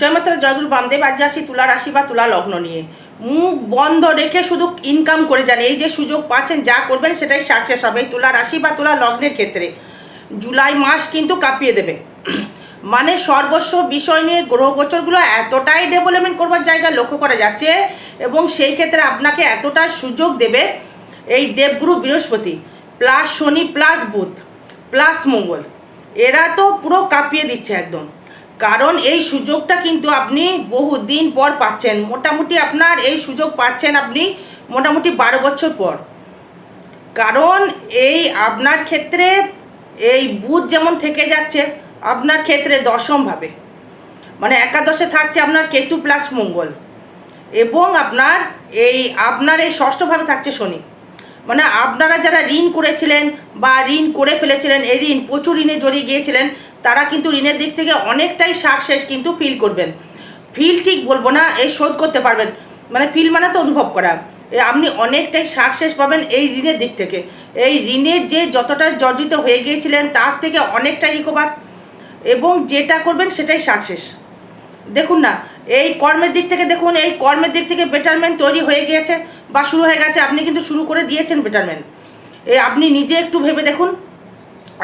জয়মাত্রা জয়গুরু বামদেব, আজ আসি তুলা রাশি বা তুলা লগ্ন নিয়ে। মুখ বন্ধ রেখে শুধু ইনকাম করে যান। এই যে সুযোগ পাচ্ছেন, যা করবেন সেটাই সাকসেস হবে। তুলা রাশি বা তুলা লগ্নের ক্ষেত্রে। জুলাই মাস কিন্তু কাঁপিয়ে দেবে। মানে সর্বস্ব বিষয় নিয়ে গ্রহ গোচরগুলো এতটাই ডেভেলপমেন্ট করবার জায়গা লক্ষ্য করা যাচ্ছে এবং সেই ক্ষেত্রে আপনাকে এতটা সুযোগ দেবে এই দেবগুরু বৃহস্পতি প্লাস শনি প্লাস বুধ প্লাস মঙ্গল। এরা তো পুরো কাঁপিয়ে দিচ্ছে একদম। কারণ এই সুযোগটা কিন্তু আপনি বহু দিন পর পাচ্ছেন। মোটামুটি আপনার এই সুযোগ পাচ্ছেন আপনি মোটামুটি বারো বছর পর। কারণ এই আপনার ক্ষেত্রে এই বুধ যেমন থেকে যাচ্ছে, আপনার ক্ষেত্রে দশমভাবে মানে একাদশে থাকছে আপনার কেতু প্লাস মঙ্গল। এবং আপনার এই আপনার এই ষষ্ঠভাবে থাকছে শনি। মানে আপনারা যারা ঋণ করেছিলেন বা ঋণ করে ফেলেছিলেন, এই ঋণ প্রচুর ঋণে জড়িয়ে গিয়েছিলেন, তারা কিন্তু ঋণের দিক থেকে অনেকটাই সাকসেস কিন্তু ফিল করবেন। ফিল ঠিক বলব না এই শোধ করতে পারবেন। মানে ফিল মানে তো অনুভব করা। আপনি অনেকটাই সাকসেস পাবেন এই ঋণের দিক থেকে। এই ঋণের যে যতটা জর্জিত হয়ে গিয়েছিলেন, তার থেকে অনেকটাই রিকভার এবং যেটা করবেন সেটাই সাকসেস দেখুন না, এই কর্মের দিক থেকে দেখুন, এই কর্মের দিক থেকে বেটারমেন্ট তৈরি হয়ে গিয়েছে বা শুরু হয়ে গেছে, আপনি কিন্তু শুরু করে দিয়েছেন বেটারমেন্ট এ, আপনি নিজে একটু ভেবে দেখুন,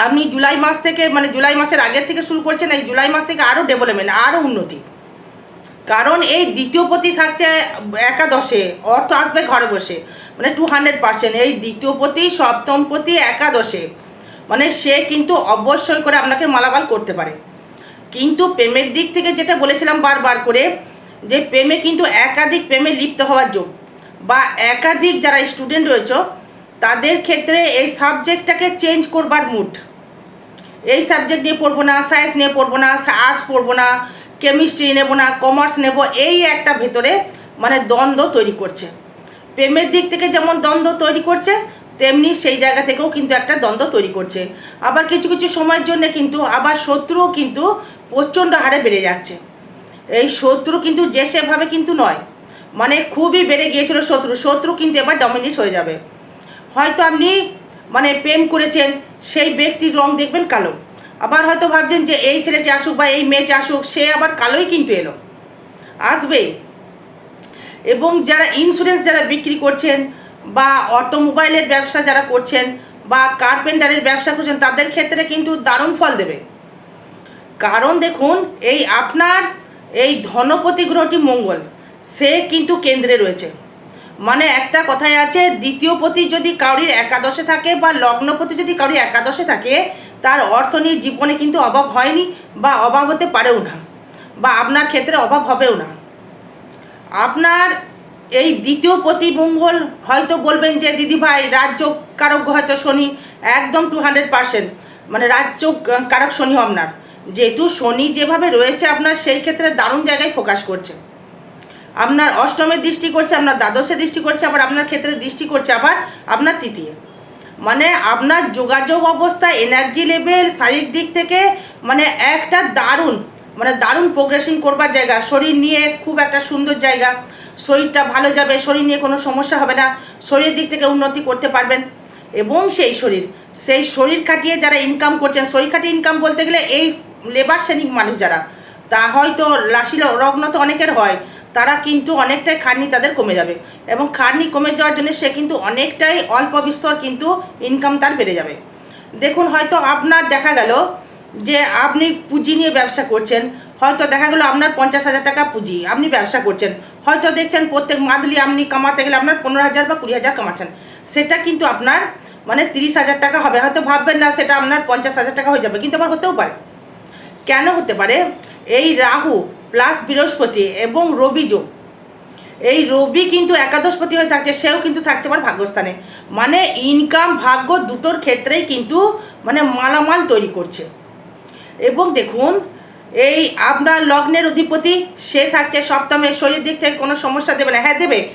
আপনি জুলাই মাস থেকে মানে জুলাই মাসের আগের থেকে শুরু করছেন, এই জুলাই মাস থেকে আরও ডেভেলপমেন্ট আরও উন্নতি। কারণ এই দ্বিতীয় পতি থাকছে একাদশে, অর্থ আসবে ঘরে বসে মানে টু হান্ড্রেড পার্সেন্ট এই দ্বিতীয় পতি, সপ্তম পতি, একাদশে মানে সে কিন্তু অবশ্যই করে আপনাকে মালামাল করতে পারে। কিন্তু প্রেমের দিক থেকে যেটা বলেছিলাম বারবার করে, যে প্রেমে কিন্তু একাধিক প্রেমে লিপ্ত হওয়ার যোগ। বা একাধিক যারা স্টুডেন্ট রয়েছে, তাদের ক্ষেত্রে এই সাবজেক্টটাকে চেঞ্জ করবার মুড এই সাবজেক্ট নিয়ে পড়ব না সায়েন্স নিয়ে পড়ব না আর্টস পড়ব না কেমিস্ট্রি নেব না কমার্স নেব, এই একটা ভেতরে মানে দ্বন্দ্ব তৈরি করছে। প্রেমের দিক থেকে যেমন দ্বন্দ্ব তৈরি করছে, তেমনি সেই জায়গা থেকেও কিন্তু একটা দ্বন্দ্ব তৈরি করছে। আবার কিছু কিছু সময়ের জন্য কিন্তু, আবার শত্রুও কিন্তু প্রচণ্ড হারে বেড়ে যাচ্ছে। এই শত্রু কিন্তু যে সেভাবে কিন্তু নয়। মানে খুবই বেড়ে গিয়েছিল শত্রু। শত্রু কিন্তু এবার ডমিনেট হয়ে যাবে। হয়তো আপনি মানে প্রেম করেছেন, সেই ব্যক্তির রং দেখবেন কালো। আবার হয়তো ভাবছেন যে এই ছেলেটি আসুক বা এই মেয়েটি আসুক, সে আবার কালোই কিন্তু এলো। আসবেই এবং যারা ইন্স্যুরেন্স যারা বিক্রি করছেন বা অটোমোবাইলের ব্যবসা যারা করছেন বা কার্পেন্টারের ব্যবসা করছেন, তাদের ক্ষেত্রে কিন্তু দারুণ ফল দেবে। কারণ দেখুন, এই আপনার এই ধনপতি গ্রহটি মঙ্গল, সে কিন্তু কেন্দ্রে রয়েছে। মানে একটা কথায় আছে, দ্বিতীয় পতি যদি কাউরির একাদশে থাকে বা লগ্নপতি যদি কাউরির একাদশে থাকে, তার অর্থ নিয়ে জীবনে কিন্তু অভাব হয়নি বা অভাব হতে পারেও না, বা আপনার ক্ষেত্রে অভাব হবেও না। আপনার এই দ্বিতীয় পতি মঙ্গল হয়তো বলবেন যে, দিদি ভাই রাজ্য কারক হয়তো শনি, একদম টু হান্ড্রেড পার্সেন্ট মানে রাজ্য কারক শনি আপনার যেহেতু শনি যেভাবে রয়েছে আপনার, সেই ক্ষেত্রে দারুণ জায়গায় ফোকাস করছে। আপনার অষ্টমের দৃষ্টি করছে, আপনার দ্বাদশে দৃষ্টি করছে, আবার আপনার ক্ষেত্রে দৃষ্টি করছে আবার আপনার তৃতীয়। মানে আপনার যোগাযোগ অবস্থা এনার্জি লেভেল শারীরিক দিক থেকে মানে একটা দারুণ মানে দারুণ প্রোগ্রেসিং করবার জায়গা। শরীর নিয়ে খুব একটা সুন্দর জায়গা। শরীরটা ভালো যাবে, শরীর নিয়ে কোনো সমস্যা হবে না। শরীরের দিক থেকে উন্নতি করতে পারবেন। এবং সেই শরীর সেই শরীর খাটিয়ে যারা ইনকাম করছেন, শরীর খাটিয়ে ইনকাম বলতে গেলে এই লেবার শ্রেণির মানুষ যারা, তা হয়তো রাশি লগ্ন তো অনেকের হয়, তারা কিন্তু অনেকটাই খাটনি তাদের কমে যাবে। এবং খাটনি কমে যাওয়ার জন্য সে কিন্তু অনেকটাই অল্প বিস্তর কিন্তু ইনকাম তার বেড়ে যাবে। দেখুন, হয়তো আপনার দেখা গেল যে আপনি পুঁজি নিয়ে ব্যবসা করছেন, হয়তো দেখা গেলো আপনার পঞ্চাশ হাজার টাকা পুঁজি, আপনি ব্যবসা করছেন। হয়তো দেখছেন প্রত্যেক মান্থলি আপনি কামাতে গেলে আপনার পনেরো হাজার বা কুড়ি হাজার কামাচ্ছেন। সেটা কিন্তু আপনার মানে তিরিশ হাজার টাকা হবে। হয়তো ভাববেন না সেটা আপনার পঞ্চাশ হাজার টাকা হয়ে যাবে, কিন্তু আবার হতেও পারে। কেন হতে পারে? এই রাহু প্লাস বৃহস্পতি এবং রবি যোগ। এই রবি কিন্তু একাদশপতি হয়ে থাকছে, সেও কিন্তু থাকছে আমার ভাগ্যস্থানে। মানে ইনকাম ভাগ্য দুটোর ক্ষেত্রেই কিন্তু মানে মালামাল তৈরি করছে। এবং দেখুন, এই আপনার লগ্নের অধিপতি, সে থাকছে সপ্তমে, শরীর দিক থেকে কোনো সমস্যা দেবে না। হ্যাঁ দেবে।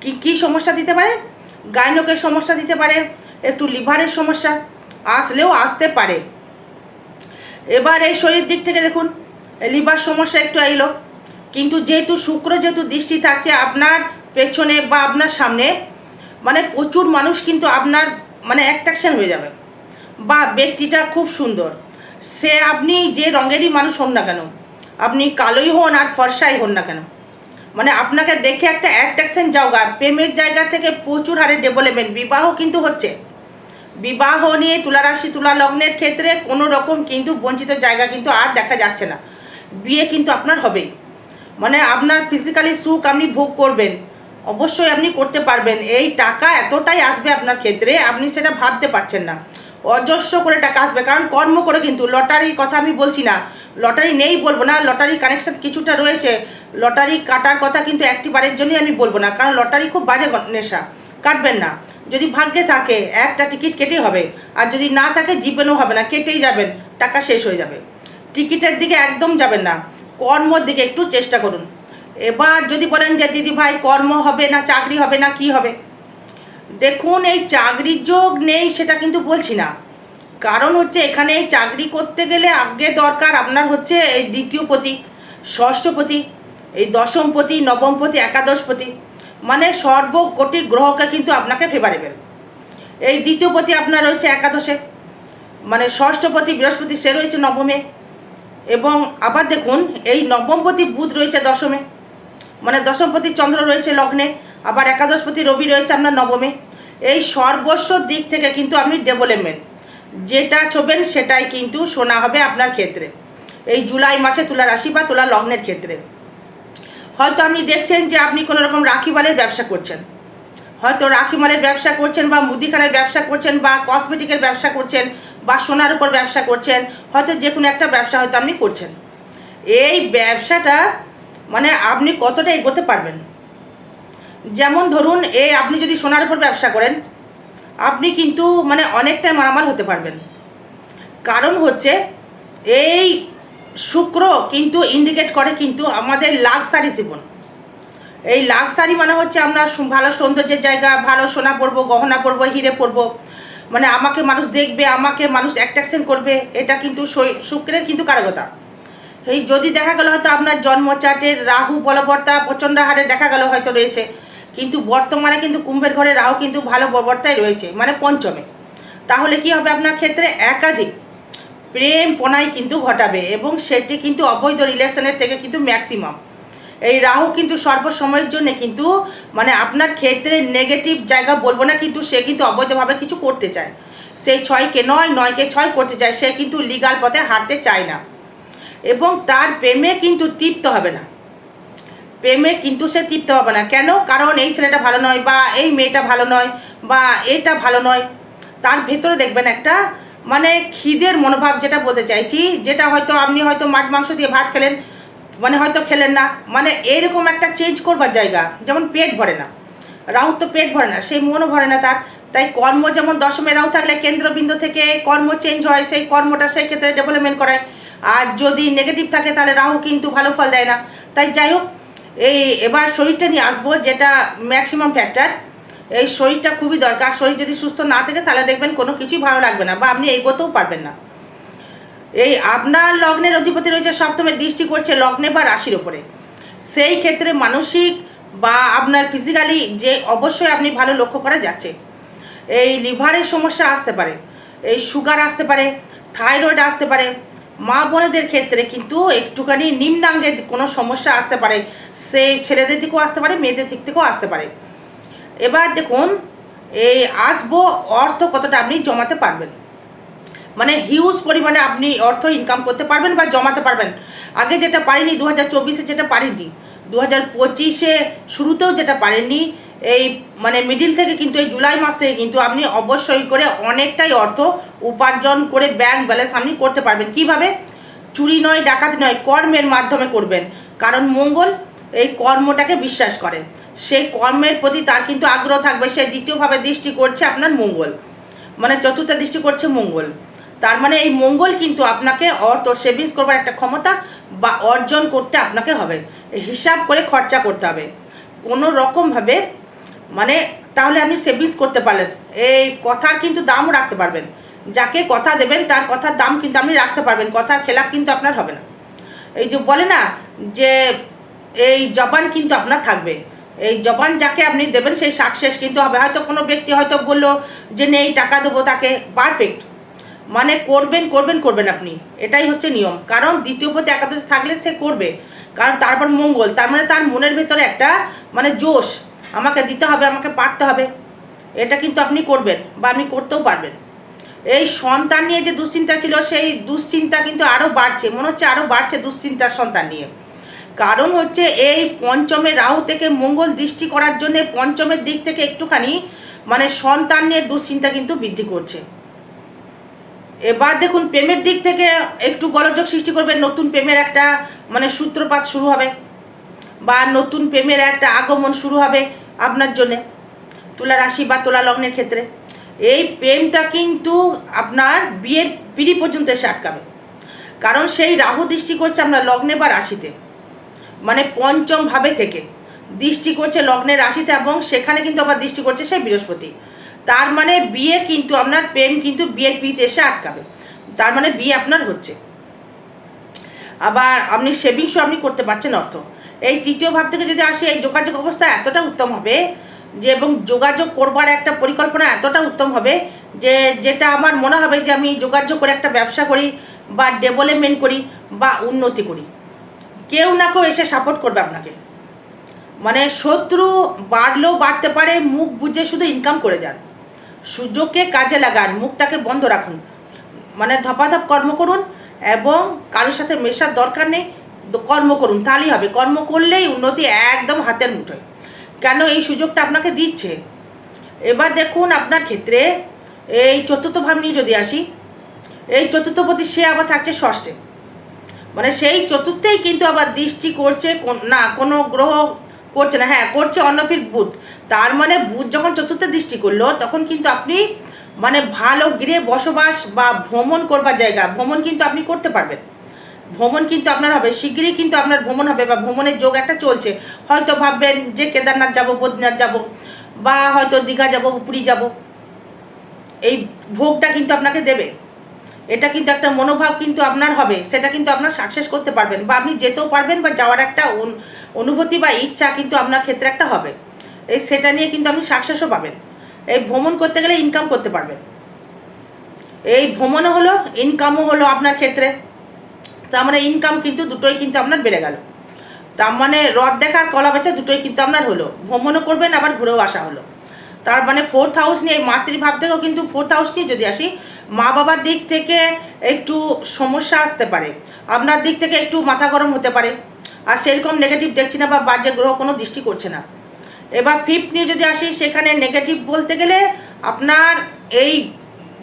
কি, কী সমস্যা দিতে পারে? গাইনকের সমস্যা দিতে পারে, একটু লিভারের সমস্যা, আসলেও আসতে পারে। এবার এই শরীর দিক থেকে দেখুন লিভার সমস্যা একটু এলো কিন্তু যেহেতু শুক্র যেহেতু দৃষ্টি থাকছে, আপনার পেছনে বা আপনার সামনে মানে প্রচুর মানুষ কিন্তু আপনার মানে অ্যাট্রাকশন হয়ে যাবে। বা ব্যক্তিটা খুব সুন্দর। সে আপনি যে রঙেরই মানুষ হন না কেন, আপনি কালোই হন আর ফর্সাই হন না কেন মানে আপনাকে দেখে একটা অ্যাট্রাকশন যাওগা। প্রেমের জায়গা থেকে প্রচুর হারে ডেভেলপমেন্ট বিবাহ কিন্তু হচ্ছে। বিবাহ নিয়ে তুলারাশি তুলা লগ্নের ক্ষেত্রে কোনো রকম কিন্তু বঞ্চিত জায়গা কিন্তু আর দেখা যাচ্ছে না। বিয়ে কিন্তু আপনার হবেই মানে আপনার ফিজিক্যালি সুখ আপনি ভোগ করবেন। অবশ্যই আপনি করতে পারবেন। এই টাকা এতটাই আসবে আপনার ক্ষেত্রে, আপনি সেটা ভাবতে পারছেন না। অজস্র করে টাকা আসবে। কারণ কর্ম করে কিন্তু লটারির কথা আমি বলছি না। লটারি নেই বলব না, লটারি কানেকশন কিছুটা রয়েছে। লটারি কাটার কথা কিন্তু একটি বারের জন্যই আমি বলব না। কারণ লটারি খুব বাজে নেশা। কাটবেন না। যদি ভাগ্যে থাকে, একটা টিকিট কেটেই হবে। আর যদি না থাকে, জীবনেও হবে না, কেটেই যাবেন, টাকা শেষ হয়ে যাবে। টিকিটের দিকে একদম যাবেন না, কর্মর দিকে একটু চেষ্টা করুন। এবার যদি বলেন যে, দিদি ভাই, কর্ম হবে না, চাকরি হবে না, কি হবে? দেখুন, এই চাকরির যোগ নেই, সেটা কিন্তু বলছি না। কারণ হচ্ছে, এখানে এই চাকরি করতে গেলে আগে দরকার আপনার হচ্ছে এই দ্বিতীয় পতি ষষ্ঠপতি এই দশমপতি নবমপতি একাদশপতি মানে সর্বকোটি গ্রহকে কিন্তু আপনাকে ফেভারেবেল এই দ্বিতীয় পতি আপনার রয়েছে একাদশে। মানে ষষ্ঠপতি বৃহস্পতি, সে রয়েছে নবমে। এবং আবার দেখুন, এই নবমপতি বুধ রয়েছে দশমে। মানে দশমপতি চন্দ্র রয়েছে লগ্নে, আবার একাদশপতি রবি রয়েছে আপনার নবমে। এই সর্বস্ব দিক থেকে কিন্তু আপনি ডেভেলপমেন্ট যেটা ছোবেন সেটাই কিন্তু শোনা হবে আপনার ক্ষেত্রে। এই জুলাই মাসে তুলা রাশি বা তুলা লগ্নের ক্ষেত্রে। হয়তো আপনি দেখছেন যে আপনি কোনো রকম রাখিমালের ব্যবসা করছেন। হয়তো রাখিমালের ব্যবসা করছেন বা মুদিখানার ব্যবসা করছেন বা কসমেটিকের ব্যবসা করছেন বা সোনার উপর ব্যবসা করছেন, হয়তো যে কোনো একটা ব্যবসা হয়তো আপনি করছেন। এই ব্যবসাটা মানে আপনি কতটা এগোতে পারবেন? যেমন ধরুন এই আপনি যদি সোনার উপর ব্যবসা করেন, আপনি কিন্তু মানে অনেকটাই মারামাল হতে পারবেন। কারণ হচ্ছে, এই শুক্র কিন্তু ইন্ডিকেট করে কিন্তু আমাদের লাক্সারি জীবন। এই লাক্সারি মানে হচ্ছে আমরা ভালো সৌন্দর্যের জায়গা, ভালো সোনা পরবো, গহনা পরবো, হিরে পরবো। মানে আমাকে মানুষ দেখবে, আমাকে মানুষ অ্যাট্রাকশন করবে, এটা কিন্তু শুক্রের কিন্তু কারকতা এই যদি দেখা গেল হয়তো আপনার জন্মচাটের রাহু, বলবর্তা, প্রচণ্ড হারে দেখা গেল হয়তো রয়েছে। কিন্তু বর্তমানে কিন্তু কুম্ভের ঘরে রাহু কিন্তু ভালো বর্তায় রয়েছে মানে পঞ্চমে। তাহলে কি হবে আপনার ক্ষেত্রে? একাধিক। প্রেম পনাই কিন্তু ঘটাবে এবং সেটি কিন্তু অবৈধ রিলেশনের থেকে কিন্তু ম্যাক্সিমাম। এই রাহু কিন্তু সর্বসময়ের জন্য কিন্তু মানে আপনার ক্ষেত্রে নেগেটিভ জায়গা বলব না, কিন্তু সে কিন্তু অবৈধভাবে কিছু করতে চায়। সেই ছয়কে নয়, নয়কে ছয় করতে চায়, সে কিন্তু লিগাল পথে হাঁটতে চায় না। এবং তার প্রেমে কিন্তু তৃপ্ত হবে না। প্রেমে কিন্তু সে তৃপ্ত হবে না। কেন? কারণ এই ছেলেটা ভালো নয় বা এই মেয়েটা ভালো নয় বা এটা ভালো নয়। তার ভেতরে দেখবেন একটা মানে খিদের মনোভাব যেটা বলতে চাইছি, যেটা হয়তো আপনি হয়তো মাছ, মাংস দিয়ে ভাত খেলেন মানে হয়তো খেলেন না মানে এইরকম একটা চেঞ্জ করবার জায়গা, যেমন পেট ভরে না। রাহু তো পেট ভরে না সেই মনও ভরে না তার। তাই কর্ম যেমন দশমে রাহু থাকলে কেন্দ্রবিন্দু থেকে কর্ম চেঞ্জ হয়, সেই কর্মটা সেই ক্ষেত্রে ডেভেলপমেন্ট করায়। আর যদি নেগেটিভ থাকে তাহলে রাহু কিন্তু ভালো ফল দেয় না। তাই যাই হোক, এই এবার শরীরটা নিয়ে আসব, যেটা ম্যাক্সিমাম ফ্যাক্টর এই শরীরটা খুবই দরকার। শরীর যদি সুস্থ না থাকে, তাহলে দেখবেন কোনো কিছুই ভালো লাগবে না বা আপনি এগোতেও পারবেন না। এই আপনার লগ্নের অধিপতি রয়েছে সপ্তমে, দৃষ্টি করছে লগ্নে বা রাশির ওপরে। সেই ক্ষেত্রে মানসিক বা আপনার ফিজিক্যালি যে অবশ্যই আপনি ভালো লক্ষ্য করা যাচ্ছে। এই লিভারের সমস্যা আসতে পারে, এই সুগার আসতে পারে থাইরয়েড আসতে পারে। মা বোনেদের ক্ষেত্রে কিন্তু একটুখানি নিম্নাঙ্গের কোনো সমস্যা আসতে পারে। সে ছেলেদের দিকেও আসতে পারে, মেয়েদের দিক থেকেও আসতে পারে। এবার দেখুন, এই আসব অর্থ কতটা আপনি জমাতে পারবেন। মানে হিউজ পরিমাণে আপনি অর্থ ইনকাম করতে পারবেন বা জমাতে পারবেন। আগে যেটা পারিনি দু হাজার চব্বিশে যেটা পারিনি দু হাজার পঁচিশে শুরুতেও যেটা পারেননি, এই মানে মিডিল থেকে কিন্তু এই জুলাই মাস কিন্তু আপনি অবশ্যই করে অনেকটাই অর্থ উপার্জন করে ব্যাংক ব্যালেন্স আপনি করতে পারবেন। কীভাবে? চুরি নয়, ডাকাতি নয়, কর্মের মাধ্যমে করবেন। কারণ মঙ্গল এই কর্মটাকে বিশ্বাস করে। সেই কর্মের প্রতি তার কিন্তু আগ্রহ থাকবে। সে দ্বিতীয়ভাবে দৃষ্টি করছে আপনার মঙ্গল। মানে চতুর্থ দৃষ্টি করছে মঙ্গল। তার মানে এই মঙ্গল কিন্তু আপনাকে অর্থ সেভিংস করবার একটা ক্ষমতা বা অর্জন করতে আপনাকে হবে। হিসাব করে খরচা করতে হবে। কোনো রকমভাবে মানে তাহলে আপনি সেভিংস করতে পারলেন। এই কথার কিন্তু দামও রাখতে পারবেন। যাকে কথা দেবেন, তার কথার দাম কিন্তু আপনি রাখতে পারবেন। কথার খেলাপ কিন্তু আপনার হবে না। এই যে বলে না যে এই জবান কিন্তু আপনার থাকবে। এই জবান যাকে আপনি দেবেন, সেই সাকসেস কিন্তু হবে। হয়তো কোনো ব্যক্তি হয়তো বলল যে নেই টাকা দেবো তাকে। পারফেক্ট মানে করবেন করবেন করবেন আপনি। এটাই হচ্ছে নিয়ম। কারণ দ্বিতীয় পথে একাদশ থাকলে সে করবে। কারণ তারপর মঙ্গল। তার মানে তার মনের ভেতরে একটা মানে জোশ। আমাকে দিতে হবে, আমাকে পারতে হবে। এটা কিন্তু আপনি করবেন বা আপনি করতেও পারবেন। এই সন্তান নিয়ে যে দুশ্চিন্তা ছিল, সেই দুশ্চিন্তা কিন্তু আরও বাড়ছে। মনে হচ্ছে আরও বাড়ছে দুশ্চিন্তার সন্তান নিয়ে। কারণ হচ্ছে এই পঞ্চমে রাহু থেকে মঙ্গল দৃষ্টি করার জন্য পঞ্চমের দিক থেকে একটুখানি মানে সন্তান নিয়ে দুশ্চিন্তা কিন্তু বৃদ্ধি করছে। এবার দেখুন প্রেমের দিক থেকে একটু গলযোগ সৃষ্টি করবে, নতুন প্রেমের একটা মানে সূত্রপাত শুরু হবে বা নতুন প্রেমের একটা আগমন শুরু হবে আপনার জন্যে তুলা রাশি বা তুলা লগ্নের ক্ষেত্রে। এই প্রেমটা কিন্তু আপনার বিয়ের পিড়ি পর্যন্ত এসে আটকাবে। কারণ সেই রাহু দৃষ্টি করছে আপনার লগ্নে বা রাশিতে। মানে পঞ্চম ভাবে থেকে। দৃষ্টি করছে লগ্নের রাশিতে এবং সেখানে কিন্তু আবার দৃষ্টি করছে সেই বৃহস্পতি। তার মানে বিয়ে কিন্তু আপনার প্রেম কিন্তু বিয়ের পিতে এসে আটকাবে। তার মানে বিয়ে আপনার হচ্ছে। আবার আপনি সেভিংসও আপনি করতে পারছেন অর্থ। এই তৃতীয় ভাব থেকে যদি আসে, এই যোগাযোগ অবস্থা এতটা উত্তম হবে যে এবং যোগাযোগ করবার একটা পরিকল্পনা এতটা উত্তম হবে যে যেটা আমার মনে হবে যে আমি যোগাযোগ করে একটা ব্যবসা করি বা ডেভেলপমেন্ট করি বা উন্নতি করি। কেউ না কেউ এসে সাপোর্ট করবে আপনাকে। মানে শত্রু বাড়লেও বাড়তে পারে, মুখ বুঝে শুধু ইনকাম করে যান। সুযোগকে কাজে লাগান, মুখটাকে বন্ধ রাখুন। মানে ধপাধপ কর্ম করুন এবং কারোর সাথে মেশার দরকার নেই কর্ম করুন, তাহলেই হবে। কর্ম করলেই উন্নতি একদম হাতের মুঠোয়। কেন এই সুযোগটা আপনাকে দিচ্ছে? এবার দেখুন আপনার ক্ষেত্রে, এই চতুর্থ ভাব নিয়ে যদি আসি, এই চতুর্থপতি সে আবার থাকছে ষষ্ঠে। মানে সেই চতুর্থেই কিন্তু আবার দৃষ্টি করছে না, কোনো গ্রহ করছে না। হ্যাঁ করছে অন্নপীঠ বুধ। তার মানে বুধ যখন চতুর্থে দৃষ্টি করল, তখন কিন্তু আপনি মানে ভালো গৃহে বসবাস বা ভ্রমণ করবার জায়গা, ভ্রমণ কিন্তু আপনি করতে পারবেন। ভ্রমণ কিন্তু আপনার হবে, শিগগিরই কিন্তু আপনার ভ্রমণ হবে বা ভ্রমণের যোগ একটা চলছে। হয়তো ভাববেন যে কেদারনাথ যাব, বদ্রীনাথ যাব, বা হয়তো দীঘা যাব, পুরী যাব। এই ভোগটা কিন্তু আপনাকে দেবে। এটা কিন্তু একটা মনোভাব কিন্তু আপনার হবে, সেটা কিন্তু আপনার সাকসেস করতে পারবেন বা আপনি যেতেও পারবেন বা যাওয়ার একটা অনু- অনুভূতি বা ইচ্ছা কিন্তু আপনার ক্ষেত্রে একটা হবে। এই সেটা নিয়ে কিন্তু আপনি সাকসেসও পাবেন। এই ভ্রমণ করতে গেলে ইনকাম করতে পারবেন। এই ভ্রমণও হলো ইনকামও হলো আপনার ক্ষেত্রে। তার মানে ইনকাম কিন্তু দুটোই কিন্তু আপনার বেড়ে গেল। তার মানে রথ দেখার, কলা বেচা দুটোই কিন্তু আপনার হলো। ভ্রমণও করবেন, আবার ঘুরেও আসা হলো। তার মানে ফোর্থ হাউস নিয়ে মাতৃভাব থেকেও কিন্তু ফোর্থ হাউস নিয়ে যদি আসি মা বাবার দিক থেকে একটু সমস্যা আসতে পারে। আপনার দিক থেকে একটু মাথা গরম হতে পারে। আর সেরকম নেগেটিভ দেখছি না বা বাজে গ্রহ কোনো দৃষ্টি করছে না। এবার ফিফথ নিয়ে যদি আসি, সেখানে নেগেটিভ বলতে গেলে আপনার এই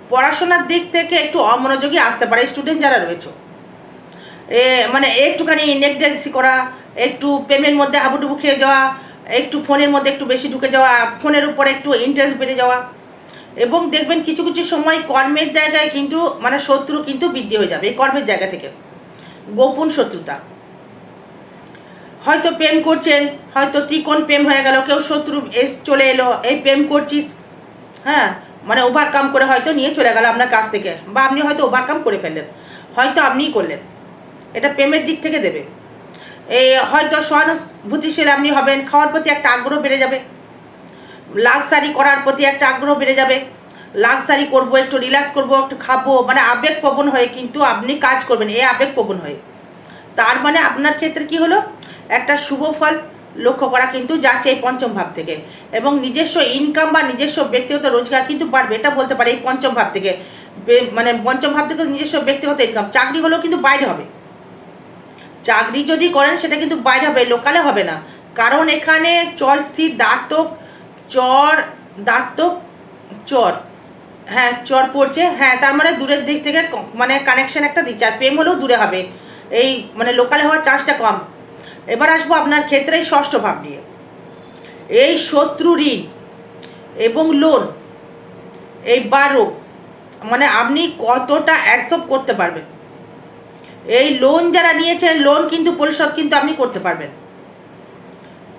পড়াশোনার দিক থেকে একটু অমনোযোগী আসতে পারে স্টুডেন্ট যারা রয়েছে। এ মানে একটুখানি নেগডেন্সি করা, একটু প্রেমের মধ্যে হাবুডুবু খেয়ে যাওয়া, একটু ফোনের মধ্যে একটু বেশি ঢুকে যাওয়া, ফোনের উপরে একটু ইন্টারেস্ট বেড়ে যাওয়া। এবং দেখবেন কিছু কিছু সময় কর্মের জায়গায় কিন্তু মানে শত্রু কিন্তু বৃদ্ধি হয়ে যাবে, এই কর্মের জায়গা থেকে। গোপন শত্রুতা। হয়তো প্রেম করছেন, হয়তো ত্রিকোণ প্রেম হয়ে গেল, কেউ শত্রু এস, চলে এলো, এই প্রেম করছিস হ্যাঁ মানে ওভারকাম করে হয়তো নিয়ে চলে গেল আপনার কাছ থেকে, বা আপনি হয়তো ওভারকাম করে ফেললেন, হয়তো আপনিই করলেন। এটা প্রেমের দিক থেকে দেবে। এই হয়তো সহানুভূতিশীল আপনি হবেন, খাওয়ার প্রতি একটা আগ্রহ বেড়ে যাবে। লাক্সারি করার প্রতি একটা আগ্রহ বেড়ে যাবে। লাক্সারি করব, একটু রিল্যাক্স করব, একটু খাব মানে আবেগপ্রবণ হয়ে কিন্তু আপনি কাজ করবেন, এই আবেগপ্রবণ হয়ে। তার মানে আপনার ক্ষেত্রে কি হলো? একটা শুভ ফল লক্ষ্য করা কিন্তু যাচ্ছে এই পঞ্চম ভাব থেকে। এবং নিজস্ব ইনকাম বা নিজস্ব ব্যক্তিগত রোজগার কিন্তু বাড়বে, এটা বলতে পারে এই পঞ্চম ভাব থেকে। মানে পঞ্চম ভাব থেকে নিজস্ব ব্যক্তিগত ইনকাম চাকরি হলেও কিন্তু বাইরে হবে। চাকরি যদি করেন, সেটা কিন্তু বাইরে হবে লোকালে হবে না। কারণ এখানে চর স্থির দাঁতক চর দাঁতক চর। হ্যাঁ চর পড়ছে। হ্যাঁ তার মানে দূরের দিক থেকে মানে কানেকশন একটা দিচ্ছে। আর প্রেম হলেও দূরে হবে। এই মানে লোকালে হওয়ার চান্সটা কম। এবার আসব আপনার ক্ষেত্রে এই ষষ্ঠ ভাব নিয়ে। এই শত্রু ঋণ এবং লোন, এই বারো মানে আপনি কতটা অ্যাকসেপ্ট করতে পারবেন? এই লোন যারা নিয়েছেন লোন কিন্তু পরিশোধ কিন্তু আপনি করতে পারবেন।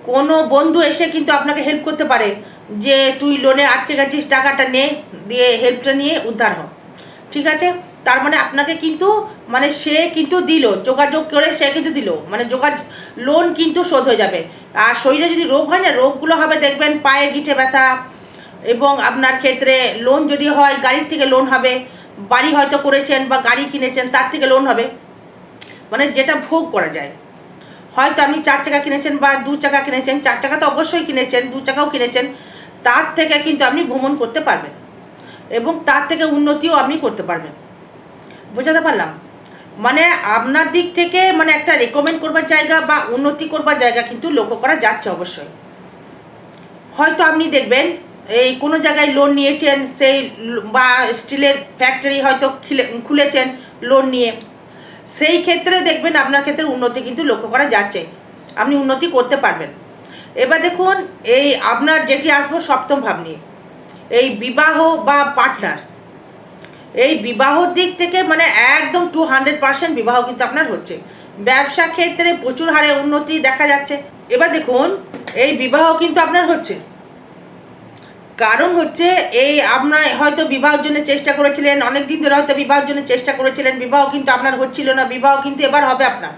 কোনো বন্ধু এসে কিন্তু আপনাকে হেল্প করতে পারে যে তুই লোনে আটকে গেছিস, টাকাটা নে, দিয়ে হেল্পটা নিয়ে উদ্ধার হ। ঠিক আছে? তার মানে আপনাকে কিন্তু মানে সে কিন্তু দিল, যোগাযোগ করে সে কিন্তু দিল। মানে যোগাযোগ লোন কিন্তু শোধ হয়ে যাবে। আর শরীরে যদি রোগ হয় না, রোগগুলো হবে দেখবেন, পায়ে গিঠে ব্যথা এবং আপনার ক্ষেত্রে লোন যদি হয়, গাড়ির থেকে লোন হবে। বাড়ি হয়তো করেছেন বা গাড়ি কিনেছেন, তার থেকে লোন হবে। মানে যেটা ভোগ করা যায়। হয়তো আপনি চার চাকা কিনেছেন বা দু চাকা কিনেছেন, চার চাকা তো অবশ্যই কিনেছেন, দু চাকাও কিনেছেন, তার থেকে কিন্তু আপনি ভ্রমণ করতে পারবেন এবং তার থেকে উন্নতিও আপনি করতে পারবেন। বোঝাতে পারলাম? মানে আপনার দিক থেকে মানে একটা রেকমেন্ড করবার জায়গা বা উন্নতি করবার জায়গা কিন্তু লক্ষ্য করা যাচ্ছে অবশ্যই। হয়তো আপনি দেখবেন, এই কোনো জায়গায় লোন নিয়েছেন, সেই বা স্টিলের ফ্যাক্টরি হয়তো খিলে- খুলেছেন লোন নিয়ে। সেই ক্ষেত্রে দেখবেন আপনার ক্ষেত্রে উন্নতি কিন্তু লক্ষ্য করা যাচ্ছে। আপনি উন্নতি করতে পারবেন। এবার দেখুন, এই আপনার যেটি আসব সপ্তম ভাব নিয়ে। এই বিবাহ বা পার্টনার এই বিবাহর দিক থেকে মানে একদম টু হান্ড্রেড পার্সেন্ট বিবাহ কিন্তু আপনার হচ্ছে। ব্যবসা ক্ষেত্রে প্রচুর হারে উন্নতি দেখা যাচ্ছে। এবার দেখুন, এই বিবাহ কিন্তু আপনার হচ্ছে। কারণ হচ্ছে এই আপনার হয়তো বিবাহের জন্য চেষ্টা করেছিলেন অনেক দিন ধরে হয়তো বিবাহের জন্য চেষ্টা করেছিলেন, বিবাহ কিন্তু আপনার হচ্ছিল না, বিবাহ কিন্তু এবার হবে আপনার।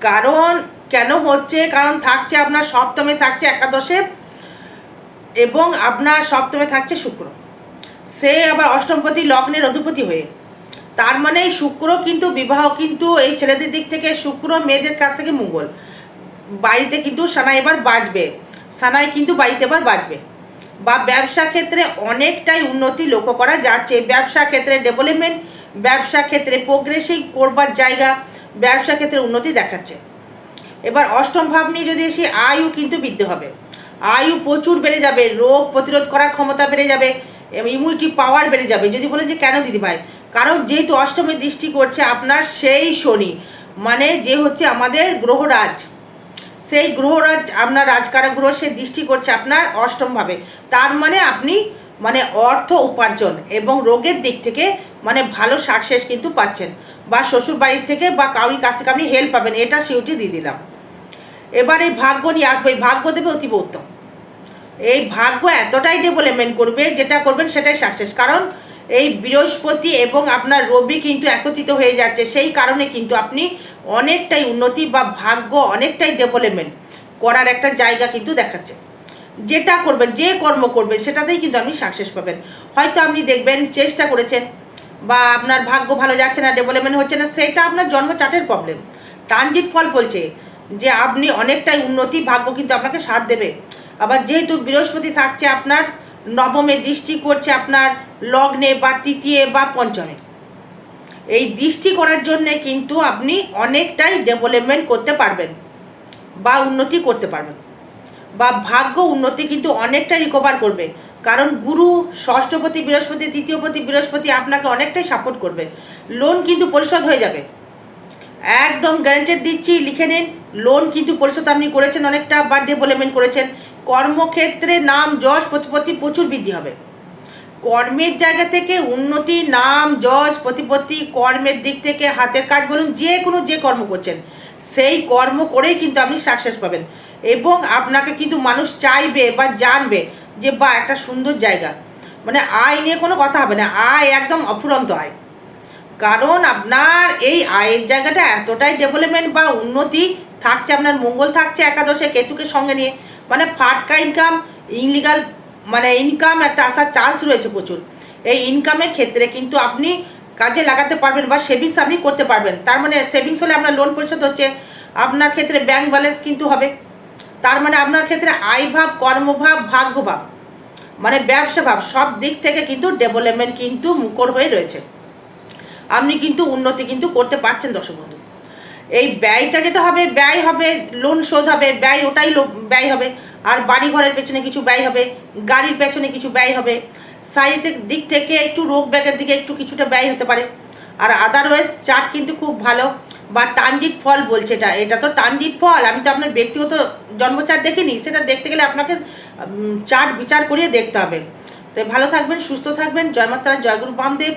কারণ কেন হচ্ছে? কারণ থাকছে আপনার সপ্তমে থাকছে একাদশে এবং আপনার সপ্তমে থাকছে শুক্র। সে আবার অষ্টমপতি, লগ্নের অধিপতি হয়ে। তার মানে শুক্র কিন্তু বিবাহ কিন্তু এই ছেলেদের দিক থেকে শুক্র মেয়েদের কাছ থেকে মঙ্গল। বাড়িতে কিন্তু সানাই এবার বাজবে সানাই কিন্তু বাড়িতে এবার বাজবে বা ব্যবসা ক্ষেত্রে অনেকটাই উন্নতি লক্ষ্য করা যাচ্ছে। ব্যবসা ক্ষেত্রে ডেভেলপমেন্ট ব্যবসা ক্ষেত্রে প্রোগ্রেসিভ করবার জায়গা, ব্যবসা ক্ষেত্রে উন্নতি দেখাচ্ছে। এবার অষ্টম ভাব নিয়ে যদি এসে আয়ু কিন্তু বৃদ্ধি হবে। আয়ু প্রচুর বেড়ে যাবে, রোগ প্রতিরোধ করার ক্ষমতা বেড়ে যাবে ইমিউনিটি পাওয়ার বেড়ে যাবে। যদি বলেন যে কেন দিদিভাই? কারণ যেহেতু অষ্টমে দৃষ্টি করছে আপনার সেই শনি মানে যে হচ্ছে আমাদের গ্রহরাজ সেই গ্রহরাজ, আপনার রাজকারা গ্রহ সে দৃষ্টি করছে আপনার অষ্টমভাবে। তার মানে আপনি মানে অর্থ উপার্জন এবং রোগের দিক থেকে মানে ভালো সাকসেস কিন্তু পাচ্ছেন বা শ্বশুর বাড়ির থেকে বা কাউরির কাছ থেকে আপনি হেল্প পাবেন, এটা সিউটি দিয়ে দিলাম। এবার এই ভাগ্য নিয়ে আসব, এই ভাগ্য দেবে অতীব উত্তম। এই ভাগ্য এতটাই ডেভেলপমেন্ট করবে, যেটা করবেন সেটাই সাকসেস কারণ এই বৃহস্পতি এবং আপনার রবি কিন্তু একত্রিত হয়ে যাচ্ছে, সেই কারণে কিন্তু আপনি অনেকটাই উন্নতি বা ভাগ্য অনেকটাই ডেভেলপমেন্ট করার একটা জায়গা কিন্তু দেখাচ্ছে। যেটা করবেন, যে কর্ম করবেন, সেটাতেই কিন্তু আপনি সাকসেস পাবেন। হয়তো আপনি দেখবেন চেষ্টা করেছেন বা আপনার ভাগ্য ভালো যাচ্ছে না ডেভেলপমেন্ট হচ্ছে না, সেটা আপনার জন্মচাটের প্রবলেম ট্রানজিট ফল বলছে যে আপনি অনেকটাই উন্নতি, ভাগ্য কিন্তু আপনাকে সাথ দেবে। আবার যেহেতু বৃহস্পতি থাকছে আপনার নবমে, দৃষ্টি করছে আপনার লগ্নে বা তৃতীয় বা পঞ্চমে। এই দৃষ্টি করার জন্যে কিন্তু আপনি অনেকটাই ডেভেলপমেন্ট করতে পারবেন বা উন্নতি করতে পারবেন। বা ভাগ্য উন্নতি কিন্তু অনেকটা রিকভার করবে। কারণ গুরু, ষষ্ঠপতি, বৃহস্পতি তৃতীয়পতি বৃহস্পতি আপনাকে অনেকটাই সাপোর্ট করবে। লোন কিন্তু পরিশোধ হয়ে যাবে। একদম গ্যারান্টেড দিচ্ছি, লিখে নিন। লোন কিন্তু পরিশোধ আপনি করেছেন অনেকটা বা ডেভেলপমেন্ট করেছেন। কর্মক্ষেত্রে নাম, যশ, প্রতিপত্তি প্রচুর বৃদ্ধি হবে। কর্মের জায়গা থেকে উন্নতি, নাম, যশ, প্রতিপত্তি, কর্মের দিক থেকে হাতের কাজ বলুন, যে কোনো যে কর্ম করছেন, সেই কর্ম করেই কিন্তু আপনি সাকসেস পাবেন। এবং আপনাকে কিন্তু মানুষ চাইবে বা জানবে যে, বা, একটা সুন্দর জায়গা। মানে আয় নিয়ে কোনো কথা হবে না, আয় একদম অফুরন্ত আয়। কারণ আপনার এই আয়ের জায়গাটা এতটাই ডেভেলপমেন্ট বা উন্নতি থাকছে, আপনার মঙ্গল থাকছে একাদশে কেতুকে সঙ্গে নিয়ে। মানে ফাটকা ইনকাম ইনলিগাল মানে ইনকাম একটা আসার চান্স রয়েছে প্রচুর। এই ইনকামের ক্ষেত্রে কিন্তু আপনি কাজে লাগাতে পারবেন বা সেভিংস আপনি করতে পারবেন। তার মানে সেভিংস হলে আপনার লোন পরিশোধ হচ্ছে, আপনার ক্ষেত্রে ব্যাংক ব্যালেন্স কিন্তু হবে। তার মানে আপনার ক্ষেত্রে আয় ভাব কর্মভাব ভাগ্যভাব মানে ব্যবসা ভাব, সব দিক থেকে কিন্তু ডেভেলপমেন্ট কিন্তু মুখর হয়ে রয়েছে। আপনি কিন্তু উন্নতি কিন্তু করতে পারছেন দর্শক বন্ধু। এই ব্যয়টা যেটা হবে, ব্যয় হবে লোন শোধ হবে, ব্যয় ওটাই ব্যয় হবে। আর বাড়ি ঘরের পেছনে কিছু ব্যয় হবে, গাড়ির পেছনে কিছু ব্যয় হবে। শারীরিক দিক থেকে একটু রোগ ব্যাগের দিকে একটু কিছুটা ব্যয় হতে পারে। আর আদারওয়াইজ চার্ট কিন্তু খুব ভালো বা টানজিট ফল বলছে এটা। এটা তো টানজিট ফল। আমি তো আপনার ব্যক্তিগত জন্মচার্ট দেখিনি, সেটা দেখতে গেলে আপনাকে চার্ট বিচার করিয়ে দেখতে হবে। তো ভালো থাকবেন, সুস্থ থাকবেন। জয় মাতা জয়গুরু বামদেব।